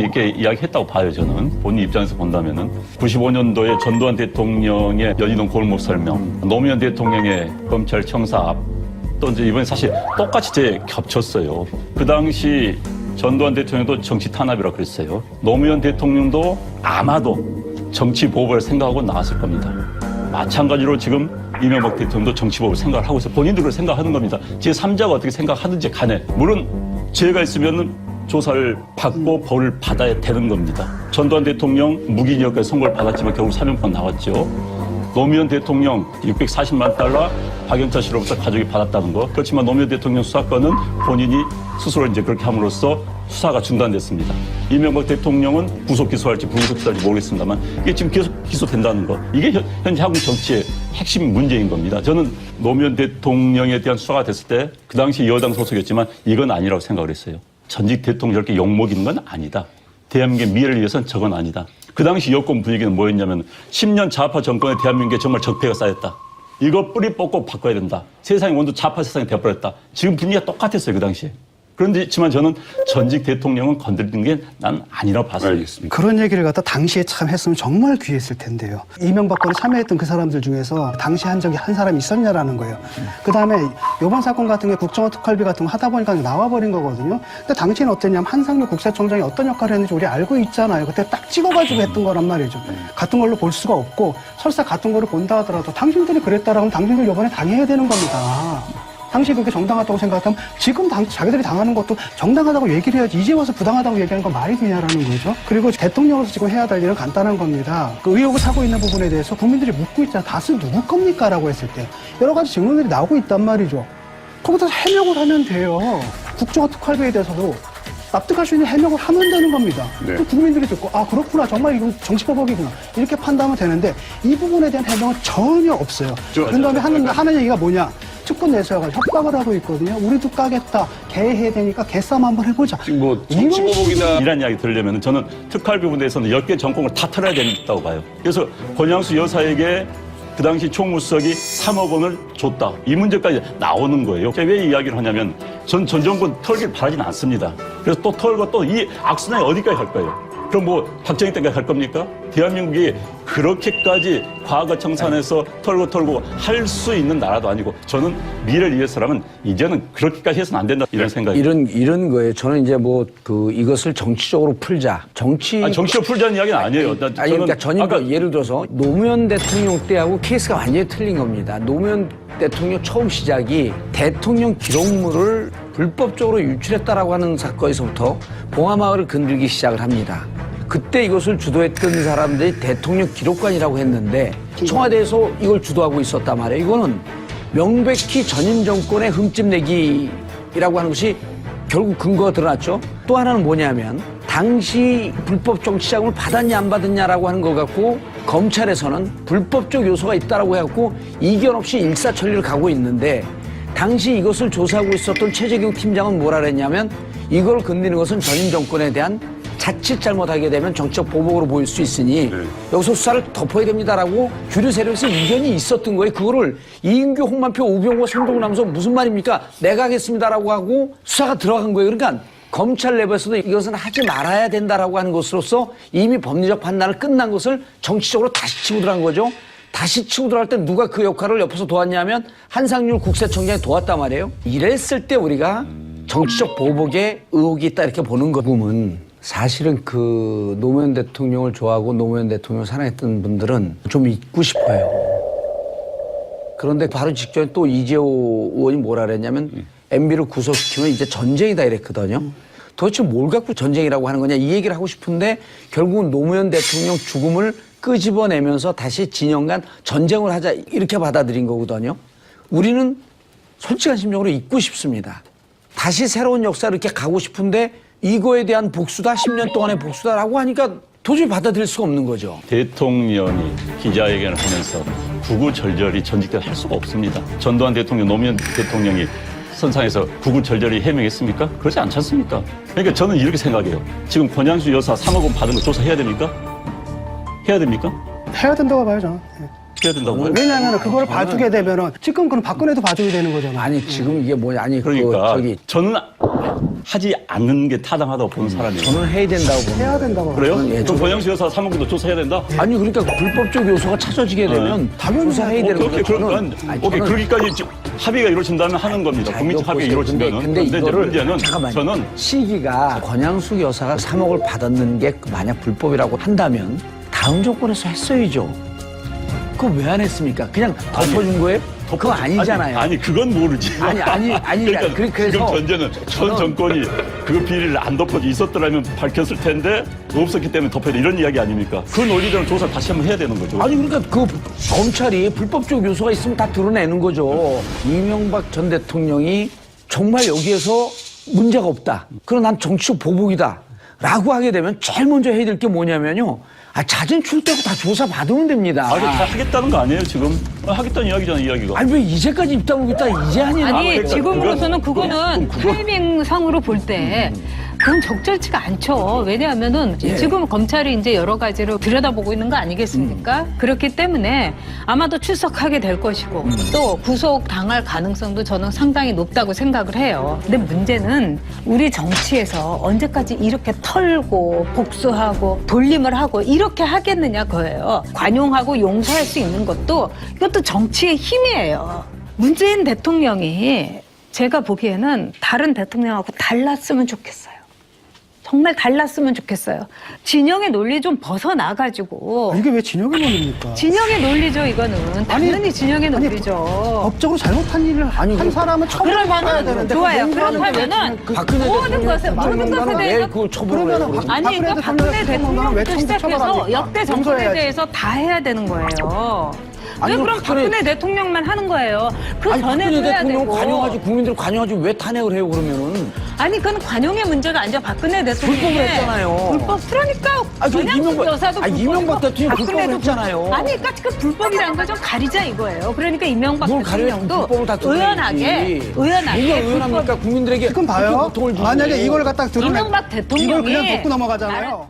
이렇게 이야기했다고 봐요 저는 본인 입장에서 본다면은 95년도에 전두환 대통령의 연희동 골목 설명, 노무현 대통령의 검찰 청사 앞, 또 이제 이번에 사실 똑같이 제 겹쳤어요. 그 당시 전두환 대통령도 정치 탄압이라고 그랬어요. 노무현 대통령도 아마도 정치 보복을 생각하고 나왔을 겁니다. 마찬가지로 지금 이명박 대통령도 정치법을 생각을 하고 있어요. 본인들을 생각하는 겁니다. 제3자가 어떻게 생각하든지 간에. 물론 죄가 있으면 조사를 받고 벌을 받아야 되는 겁니다. 전두환 대통령 무기징역까지 선고를 받았지만 결국 사면권 나왔죠. 노무현 대통령 640만 달러 박영차 씨로부터 가족이 받았다는 거. 그렇지만 노무현 대통령 수사권은 본인이 스스로 이제 그렇게 함으로써 수사가 중단됐습니다. 이명박 대통령은 구속 기소할지 불구속 기소할지 모르겠습니다만 이게 지금 계속 기소된다는 거. 이게 현- 현재 한국 정치의 핵심 문제인 겁니다. 저는 노무현 대통령에 대한 수사가 됐을 때 그 당시 여당 소속이었지만 이건 아니라고 생각을 했어요. 전직 대통령 이렇게 욕먹이는 건 아니다. 대한민국의 미래를 위해서는 저건 아니다. 그 당시 여권 분위기는 뭐였냐면 10년 좌파 정권에 대한민국에 정말 적폐가 쌓였다. 이거 뿌리 뽑고 바꿔야 된다. 세상이 원도 좌파 세상이 되어버렸다. 지금 분위기가 똑같았어요, 그 당시에. 그런데지만 저는 전직 대통령은 건드리는 게 난 아니라고 봤어요. 알겠습니다. 그런 얘기를 갖다 당시에 참 했으면 정말 귀했을 텐데요. 이명박권에 참여했던 그 사람들 중에서 당시 한 적이 한 사람이 있었냐라는 거예요. 그 다음에 이번 사건 같은 게 국정원 특활비 같은 거 하다 보니까 나와버린 거거든요. 근데 당시에는 어땠냐면 한상규 국세청장이 어떤 역할을 했는지 우리 알고 있잖아요. 그때 딱 찍어가지고 했던 거란 말이죠. 같은 걸로 볼 수가 없고 설사 같은 거를 본다 하더라도 당신들이 그랬다라면 당신들 이번에 당해야 되는 겁니다. 당시 그게 정당하다고 생각하면 지금 당, 자기들이 당하는 것도 정당하다고 얘기를 해야지 이제 와서 부당하다고 얘기하는 건 말이 되냐라는 거죠. 그리고 대통령으로서 지금 해야 될 일은 간단한 겁니다. 그 의혹을 사고 있는 부분에 대해서 국민들이 묻고 있잖아. 다수 누구 겁니까? 라고 했을 때 여러 가지 질문들이 나오고 있단 말이죠. 거기서 해명을 하면 돼요. 국정화 특활비에 대해서도 납득할 수 있는 해명을 하면 되는 겁니다. 네. 또 국민들이 듣고 아 그렇구나 정말 이건 정치보복이구나 이렇게 판단하면 되는데 이 부분에 대한 해명은 전혀 없어요. 저- 그런 다음에 하는 하는 얘기가 뭐냐? 특권 내세워가 협박을 하고 있거든요. 우리도 까겠다. 개 해야 되니까 개싸움 한번 해보자. 지금 뭐 이런 정치보복이다. 이란 이야기 들으려면 저는 특활비 부분에서는 10개 정권을 다 털어야 된다고 봐요. 그래서 권양수 여사에게 그 당시 총무수석이 3억 원을 줬다. 이 문제까지 나오는 거예요. 제가 왜 이야기를 하냐면 전 전 정권 털길 바라진 않습니다. 그래서 또 털고 또 이 악순환이 어디까지 갈 거예요. 그럼 뭐 박정희 때까지 갈 겁니까? 대한민국이 그렇게까지 과거 청산해서 털고 털고 할 수 있는 나라도 아니고 저는 미래를 위해서라면 이제는 그렇게까지 해서는 안 된다 이런 생각이 이런 이런 거예요. 저는 이제 뭐 그 이것을 정치적으로 풀자. 정치 아니, 정치적 풀자는 이야기는 아니에요. 나- 아니 저는 그러니까 전임 아까 예를 들어서 노무현 대통령 때하고 케이스가 완전히 틀린 겁니다. 노무현 대통령 처음 시작이 대통령 기록물을 불법적으로 유출했다라고 하는 사건에서부터 봉하마을을 건들기 시작을 합니다. 그때 이것을 주도했던 사람들이 대통령 기록관이라고 했는데 청와대에서 이걸 주도하고 있었단 말이에요. 이거는 명백히 전임 정권의 흠집 내기라고 하는 것이 결국 근거가 드러났죠. 또 하나는 뭐냐면 당시 불법 정치자금을 받았냐 안 받았냐라고 하는 것 갖고 검찰에서는 불법적 요소가 있다라고 해갖고 이견 없이 일사천리를 가고 있는데 당시 이것을 조사하고 있었던 최재경 팀장은 뭐라 그랬냐면 이걸 건드리는 것은 전임 정권에 대한 자칫 잘못하게 되면 정치적 보복으로 보일 수 있으니 여기서 수사를 덮어야 됩니다라고 주류 세력에서 이견이 있었던 거예요. 그거를 이인규, 홍만표, 우병우, 손동훈 하면서 무슨 말입니까? 내가 하겠습니다라고 하고 수사가 들어간 거예요. 그러니까 검찰 내부에서도 이것은 하지 말아야 된다라고 하는 것으로서 이미 법리적 판단을 끝난 것을 정치적으로 다시 치고 들어간 거죠. 다시 치고 들어갈 때 누가 그 역할을 옆에서 도왔냐면 한상률 국세청장이 도왔단 말이에요. 이랬을 때 우리가 정치적 보복에 의혹이 있다 이렇게 보는 거 보면 사실은 그 노무현 대통령을 좋아하고 노무현 대통령을 사랑했던 분들은 좀 잊고 싶어요. 그런데 바로 직전에 또 이재호 의원이 뭐라 그랬냐면 MB를 구속시키면 이제 전쟁이다 이랬거든요. 도대체 뭘 갖고 전쟁이라고 하는 거냐 이 얘기를 하고 싶은데 결국은 노무현 대통령 죽음을 끄집어내면서 다시 진영 간 전쟁을 하자 이렇게 받아들인 거거든요. 우리는 솔직한 심정으로 잊고 싶습니다. 다시 새로운 역사를 이렇게 가고 싶은데 이거에 대한 복수다 10년 동안의 복수다라고 하니까 도저히 받아들일 수가 없는 거죠. 대통령이 기자회견을 하면서 구구절절히 전직대 할 수가 없습니다. 전두환 대통령, 노무현 대통령이 선상에서 구구절절히 해명했습니까? 그렇지 않지 않습니까? 그러니까 저는 이렇게 생각해요. 지금 권양수 여사 3억 원 받은 거 조사해야 됩니까? 해야 됩니까? 해야 된다고 봐요 저는. 예. 해야 된다고 봐요. 왜냐하면 그걸 봐주게 되면은 지금 그럼 박근혜도 봐주게 되는 거잖아요. 아니 지금 이게 뭐냐 아니 그러니까 그 저기 저는 하지 않는 게 타당하다고 보는 사람이에요. 저는 해야 된다고 봅니다. 해야 된다고. 그래요? 예, 그럼 권영수 여사 사망금도 조사해야 된다? 아니 그러니까 그 불법적 요소가 찾아지게 되면 당연히 조사해야. 되는 오케이, 거죠. 오케이, 저는 그럼, 아니, 오케이, 저는 그러기까지 지- 합의가 이루어진다면 하는 겁니다. 자, 국민적 합의가. 이루어진다면. 근데, 근데 이제 이거를 문제는 잠깐만요. 저는 시기가 권양숙 여사가 3억을 받았는 게 만약 불법이라고 한다면 다음 정권에서 했어야죠. 그거 왜 안 했습니까? 그냥 덮어준 거예요? 그거 아니잖아요. 아니, 아니, 그건 모르지. 아니, 아니, 아니, 그러니까 그래- 그래서 지금 전제는 전 정권이 그 비리를 안 덮어져 있었더라면 밝혔을 텐데 없었기 때문에 덮어야 이런 이야기 아닙니까? 그 논리대로 조사를 다시 한번 해야 되는 거죠. 아니 그러니까 그 검찰이 불법적 요소가 있으면 다 드러내는 거죠. 이명박 전 대통령이 정말 여기에서 문제가 없다. 그럼 난 정치적 보복이다. 라고 하게 되면 제일 먼저 해야 될 게 뭐냐면요. 아, 자진 출두하고 다 조사 받으면 됩니다. 아, 다 하겠다는 거 아니에요, 지금? 아, 하겠다는 이야기잖아, 이야기가. 아니 왜 이제까지 입 다물고 있다 이제 하냐? 아니 그러니까 지금으로서는 그거는 그건- 그건- 타이밍상으로 볼 때 그건 적절치가 않죠. 왜냐하면은 예. 지금 검찰이 이제 여러 가지로 들여다보고 있는 거 아니겠습니까? 음. 그렇기 때문에 아마도 출석하게 될 것이고 음. 또 구속 당할 가능성도 저는 상당히 높다고 생각을 해요. 근데 문제는 우리 정치에서 언제까지 이렇게 털고 복수하고 돌림을 하고 이렇게 하겠느냐 거예요. 관용하고 용서할 수 있는 것도 이것도 정치의 힘이에요. 문재인 대통령이 제가 보기에는 다른 대통령하고 달랐으면 좋겠어요. 정말 달랐으면 좋겠어요. 진영의 논리 좀 벗어나가지고. 이게 왜 진영의 논리입니까? 진영의 논리죠, 이거는. 당연히 진영의 아니, 논리죠. 법적으로 잘못한 일을 아니, 한 그- 사람은 처벌을 받아야 되는데 좋아요. 그 그렇다면은 그- 모든 대통령 것에 모든 것에 대해서 그 아니 그러니까 박근혜 대통령부터 시작해서? 역대 정권에. 대해서 다 해야 되는 거예요. 왜 아니, 그럼 박근혜- 박근혜 대통령만 하는 거예요? 그 아니 전에도 박근혜 해야 대통령 되고. 관여하지 국민들 관여하지 왜 탄핵을 해요 그러면은? 아니 그건 관용의 문제가 아니죠. 박근혜 대통령이 불법을 했잖아요. 불법 그러니까 아, 저 전향숙 이명박- 여사도 아, 불법이고 이명박 대통령 박근혜도 불법을 불- 했잖아요. 아니 그러니까 그 불법이라는 걸좀 가리자 이거예요. 그러니까 이명박 뭘 가려 대통령도 불법을 다 드러내야지. 의연하게 의연하게 누가 의연합니까 국민들에게 지금 그렇게 봐요. 고통을 주고. 만약에 이걸 갖다 드러내 이명박 대통령이 이걸 그냥 놓고 넘어가잖아요.